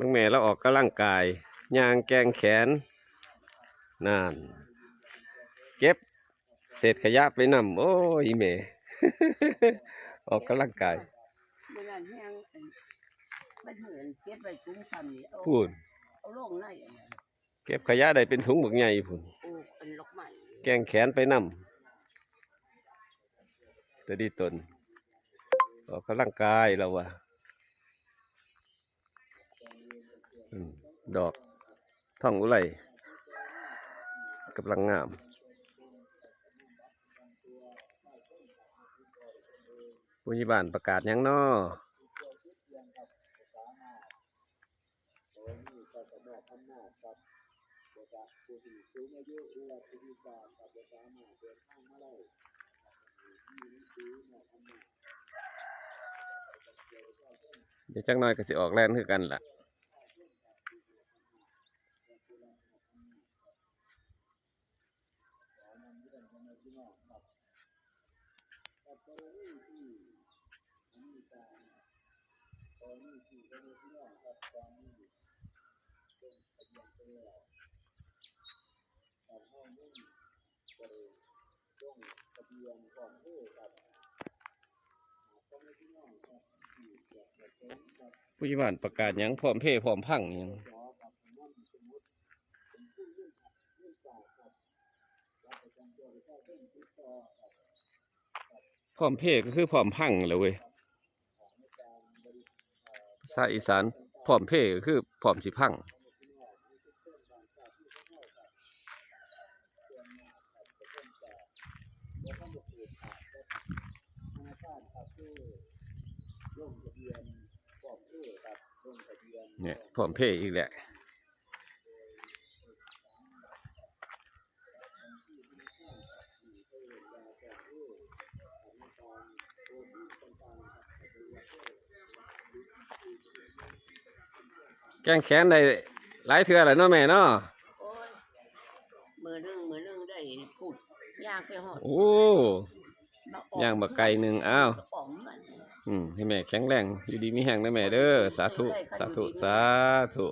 น้องแม่เราออกกำลังกายย่างแกงแขนนั่นเก็บเศษขยะไปนำโอ้ยแม่ ออกกำลังกายเมื่อนั้นแห้งอันมันเหมือนเก็บไว้กุ้งซ้ำนี่เอาพูนเอาลงในอันนั้นเก็บขยะได้เป็นถุงบักใหญ่พูนปลูกเป็นลกใหม่แกงแขนไปนำตัวดีตนออกกำลังกายแล้ววะอืม ดอกท่องอุไรกำลังงามผู้ใหญ่บ้านประกาศยังน้อเดี๋ยวจักหน่อยก็สิออกแล่นคือกันล่ะ ผู้ใหญ่บ้านประกาศยังพร้อมเพย์พร้อมพังยัง พร้อมเพย์ก็คือพร้อมพังแหล้วเว้ยภาษาอีสานพร้อมเพย์ก็คือพร้อมสิพังเนี่ยพร้อมเพย์อีกแหละ กงแขนได้หลายเทื่อแล้วเนาะแม่เนาะโอ้ยมือนึงมือนึงได้พูดย่างไปหอดโอ้ บักออกย่างบักไก่หนึ่งอ้าว บักอ๋อมมันอืมให้แม่แข็งแรงอยู่ดีมีแห้งนะแม่เด้อสาธุสาธุสาธุ